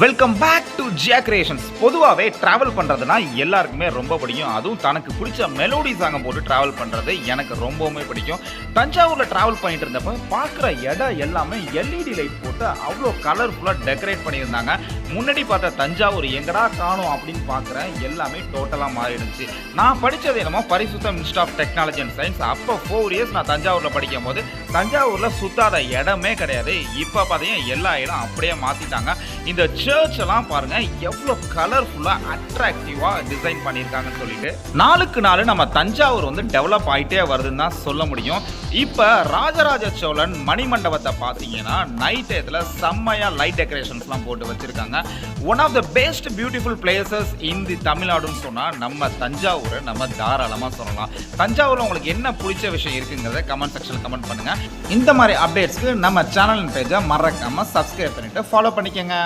Welcome back to Jiya creations பொதுவாகவே travel பண்ணுறதுனா எல்லாருக்குமே ரொம்ப பிடிக்கும். அதுவும் தனக்கு பிடிச்ச மெலோடி சாங்கை போட்டு ட்ராவல் பண்ணுறது எனக்கு ரொம்பவுமே பிடிக்கும். தஞ்சாவூரில் ட்ராவல் பண்ணிட்டு இருந்தப்போ பார்க்குற இடம் எல்லாமே எல்இடி லைட் போட்டு அவ்வளோ கலர்ஃபுல்லாக டெக்கரேட் பண்ணியிருந்தாங்க. முன்னாடி பார்த்த தஞ்சாவூர் எங்கடா காணும் அப்படின்னு பார்க்குறேன் எல்லாமே டோட்டலாக மாறிடுச்சு. நான் படித்தது என்னமோ Parisutham institute of technology and science அப்போ ஃபோர் இயர்ஸ் நான் தஞ்சாவூரில் படிக்கும் போது தஞ்சாவூரில் சுத்தாத இடமே கிடையாது. இப்போ பார்த்தீங்கன்னா எல்லா இடம் அப்படியே மாற்றிட்டாங்க இந்த ஷர்ட்ஸ் எல்லாம் பாருங்க எவ்வளோ கலர்ஃபுல்லாக அட்ராக்டிவாக டிசைன் பண்ணியிருக்காங்கன்னு சொல்லிட்டு. நாளுக்கு நாள் நம்ம தஞ்சாவூர் வந்து டெவலப் ஆகிட்டே வருதுன்னு தான் சொல்ல முடியும். இப்போ ராஜராஜ சோழன் மணிமண்டபத்தை பார்த்தீங்கன்னா நைட் டயத்தில் செம்மையாக லைட் டெக்கரேஷன்ஸ்லாம் போட்டு வச்சுருக்காங்க. One of the best beautiful places in the தமிழ்நாடுன்னு சொன்னால் நம்ம தஞ்சாவூரை நம்ம தாராளமாக சொல்லலாம். தஞ்சாவூரில் உங்களுக்கு என்ன பிடிச்ச விஷயம் இருக்குங்கிறத கமெண்ட் செக்ஷனில் கமெண்ட் பண்ணுங்கள் இந்த மாதிரி அப்டேட்ஸ்க்கு நம்ம சேனல் பேஜை மறக்காமல் சப்ஸ்கிரைப் பண்ணிவிட்டு ஃபாலோ பண்ணிக்கோங்க.